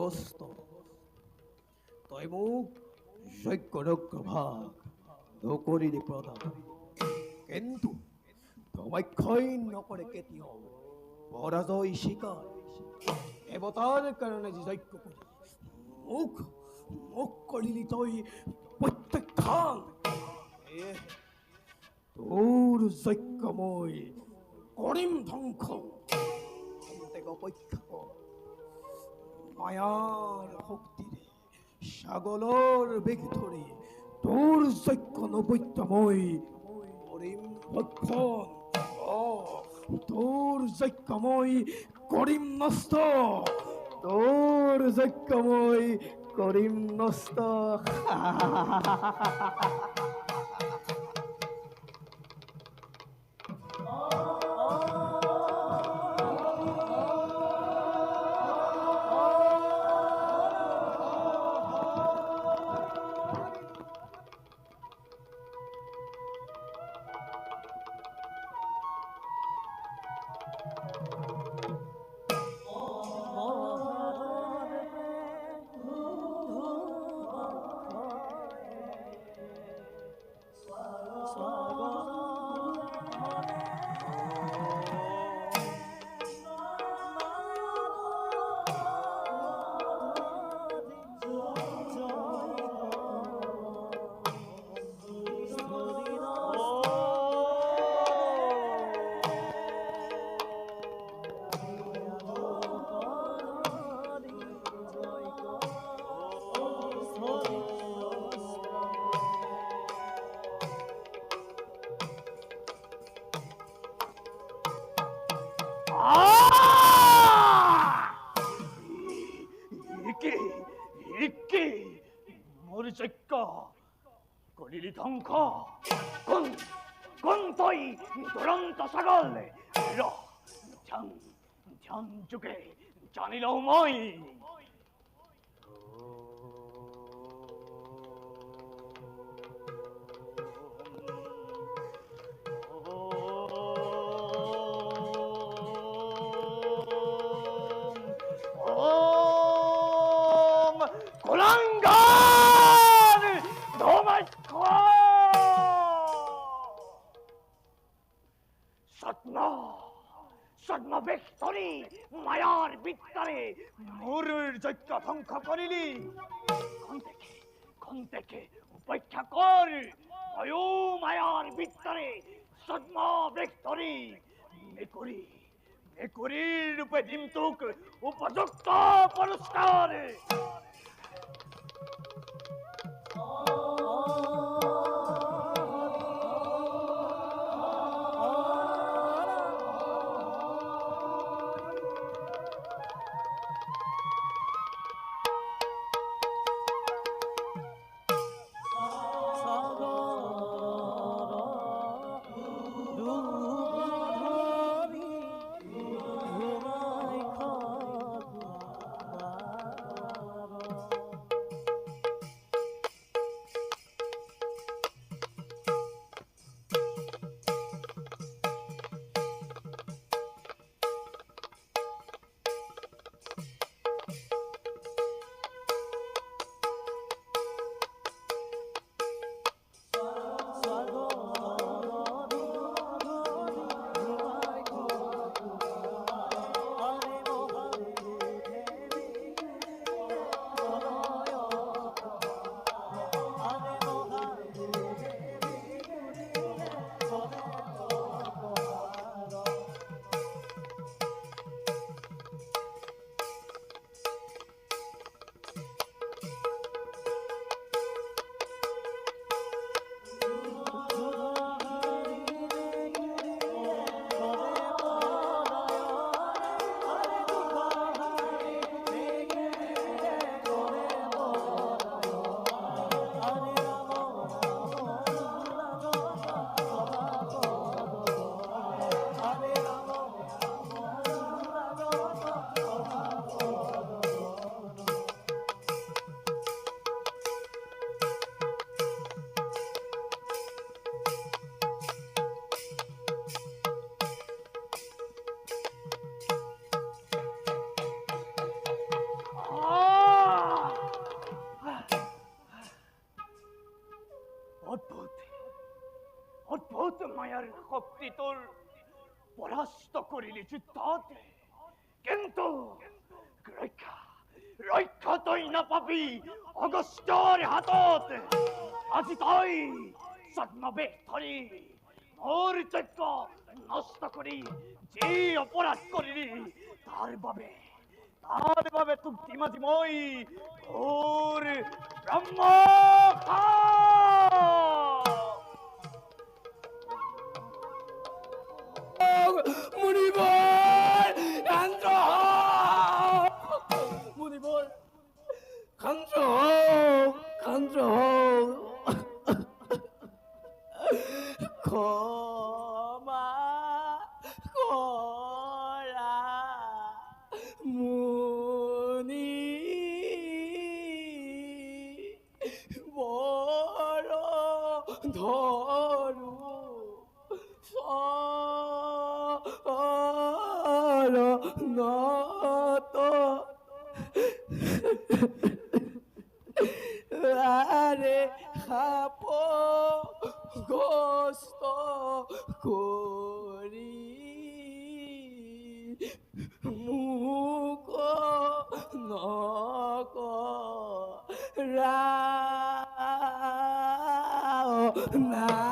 অগস্ত তৈমুখ যজ্ঞরজ্ঞ ভাগ নকৰিলি প্ৰদান কিন্তু তোমাক্ষয় নকৰে কেতিয়াও পৰাজয় স্বীকাৰ দেৱতাৰ কাৰণে যি যজ্ঞ কৰি মোক মোক কৰিলি তই প্ৰত্যাখ্যান সেয়েহে তোৰ যজ্ঞ মই কৰিম ধ্বংস খন্তেক অপেক্ষা কৰ মায়াৰ শক্তিৰে ছাগলৰ বেগ ধৰি তোৰ যজ্ঞ নবৈত্য মই কৰিম ভক্ষণ অ, তোৰ যজ্ঞ মই কৰিম নষ্ট তোৰ যজ্ঞ মই কৰিম নষ্ট Golilitan ka. Kun, kun toy, duranta sagale. Lo, chan, chan juke, chanilo moi. করিলি কোন থেকে কোন থেকে উপেক্ষা কর। ভয়ো মায়ার বিত্তারে সদ্ম বেষ্টরি মেকুরি, মেকুরির রূপে দিমতুক উপযুক্ত পুরস্কার। শক্তি তোর পরাস্ত করিলি যুদ্ধতে কিন্তু ৰক্ষা ৰক্ষা তই নাপাবি অগষ্টৰ হাতত। আজি তই ছদ্মবেশ ধৰি মোৰ যজ্ঞ নষ্ট কৰি যি অপৰাধ কৰিলি তাৰ বাবে তাৰ বাবে তোক ধীমাজি মই ঘোৰ ব্ৰহ্ম 무리볼 간종 무리볼 간종 간종 거 Nah.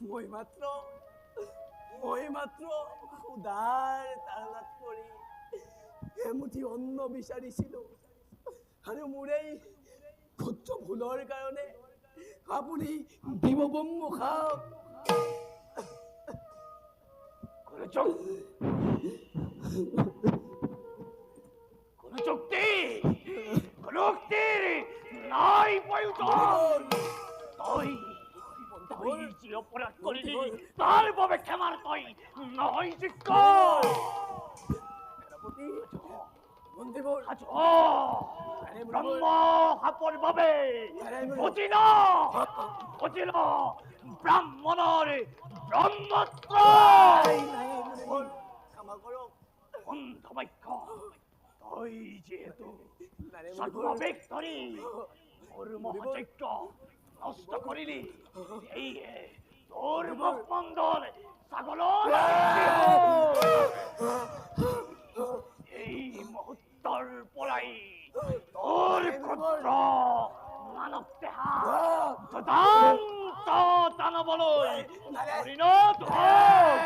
মই মাত্র মই মাত্র খুদার তাড়নাত কৰি এমুঠি অন্ন বিচাৰিছিলো আৰু মোৰ এই ক্ষুদ্ৰ ভুলৰ কাৰণে আপুনি বিমবম্ম খাওক চুক্তি কোনো নাই প্রয়োজন তই যে অপরাধ করিলি তার বাবে ক্ষমার তই নয় আজ ব্রহ্ম হাপর বাবে বুঝিল বুঝিল ব্রাহ্মণর ব্রহ্মত্র কৰক তই যেহেতু সর্ববেগ ধরি মহাযজ্ঞ নষ্ট করিলি এই তোর মুখমণ্ডল ছাগল এই মুহূর্তৰ পৰাই তোৰ ক্ষুদ্ৰ মানৱ দেহা তদান্ত দানৱলৈ পৰিণত হওক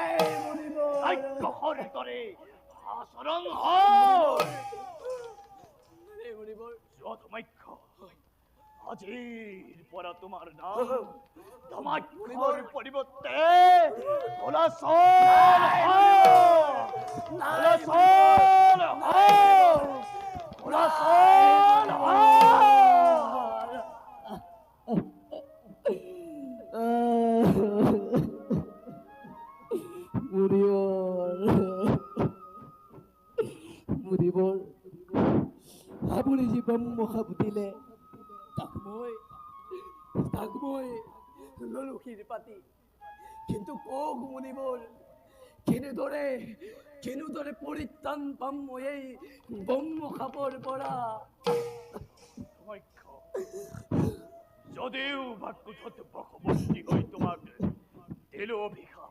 ৰাক্ষসৰ দৰে আচৰণ হওক যথমাখ্য আজিৰ পরা তোমার নাম। তোমার খবর পরিবর্তে ওলা সল ওলা সল জীৱন মুখা বুটিলে তাক মই তাক মই ললো পাতি। কিন্তু কক মুনিবল কেনেদৰে কেনেদৰে পৰিত্ৰাণ পাম মই এই ব্ৰহ্ম খাবৰ পৰা ধমাখ্য যদিও ভাগ্যত বশবর্তী হৈ তোমাক দিলো অভিশাপ।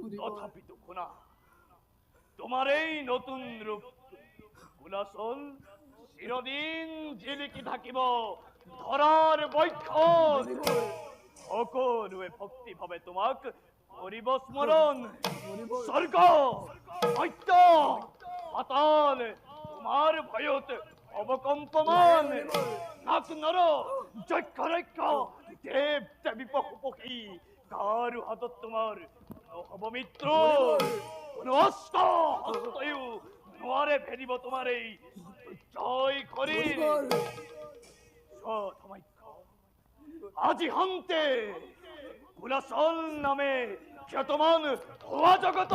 মুনিবল তথাপিতো শুনা তোমাৰ এই নতুন ৰূপ কুলাচল চিৰদিন জিলিকি থাকিব। ধৰাৰ বক্ষত সকলোৱে ভক্তিভাৱে তোমাক কৰিব স্মৰণ স্বৰ্গ সত্য পাতাল, তোমার ভয়তে অবকম্পমান। নাক নর যক্ষ রক্ষ দেব দেবী পশু পক্ষী কারু হাতত তোমাৰ নহব কোনো অস্ত হস্তয়ো নোৱাৰে ভেদিব তোমাৰ এই জয় কৰি সমাখ্য আজি হন্তে গুলাসল নামে খ্যাতমান হওয়া জগতত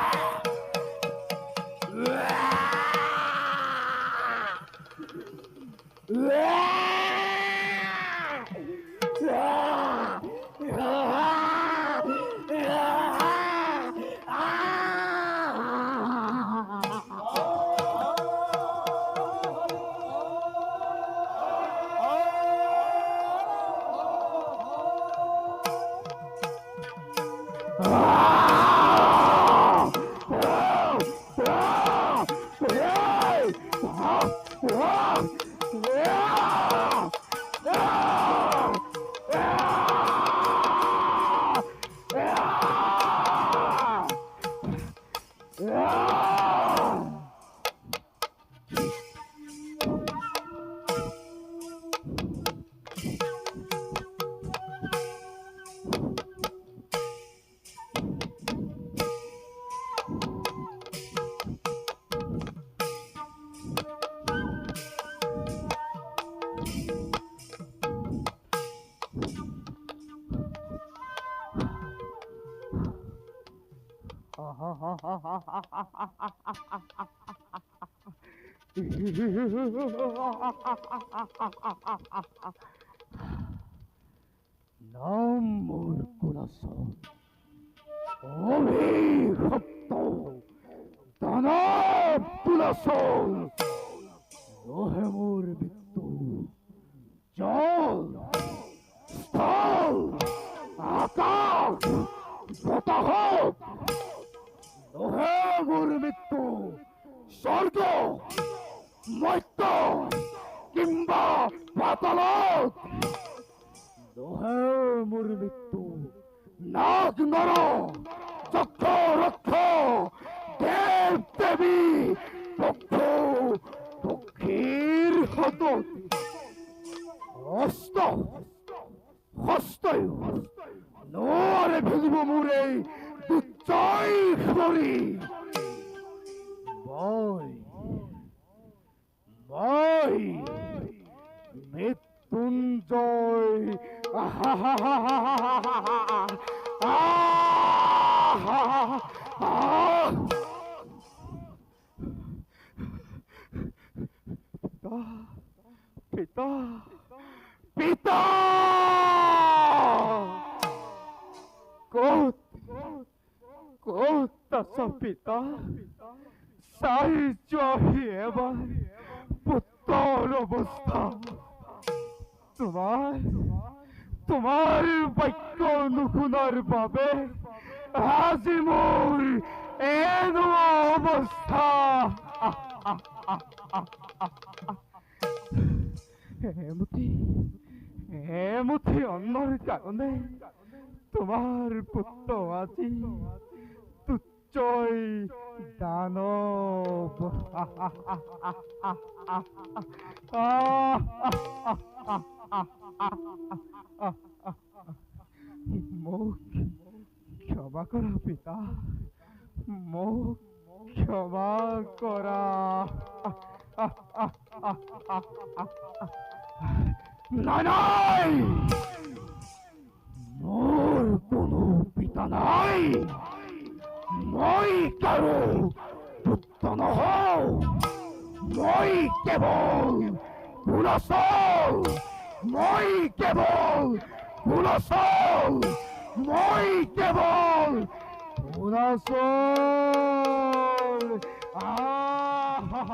পিতা নাম মোর কুলাসন অভিশপ্ত দানব কুলাসন রহে মোর মৃত্যু। জল। স্থল। আকাশ। বতাহ। মোর মৃত্যু, স্বর্গ, মৈত্য, কিংবা পাতালত দোহে মোর মৃত্যু, নাগ, নর চক্ষ রক্ষ দেব, দেবী, পক্ষ, পক্ষীর হত পিতা পিতা কোত কোত আছ পিতা সাহায্য এবার পুত্র অবস্থা তোমার তোমার বাক্য নুশুনার বাবে আজি মোৰ এনো অৱস্থা এমুঠি এমুঠি অন্নৰ কাৰণে তোমাৰ পুত্ৰ আজি তুচ্ছই দানৱ মোক ক্ষমা কৰা পিতা, মোক ক্ষমা কৰা। নাই নাই মোৰ কোনো পিতা নাই। মই কাৰো পুত্ৰ নহওঁ। মই কেৱল গুণচল মই কেৱল গুণচল মই কেৱল গুণচল আহ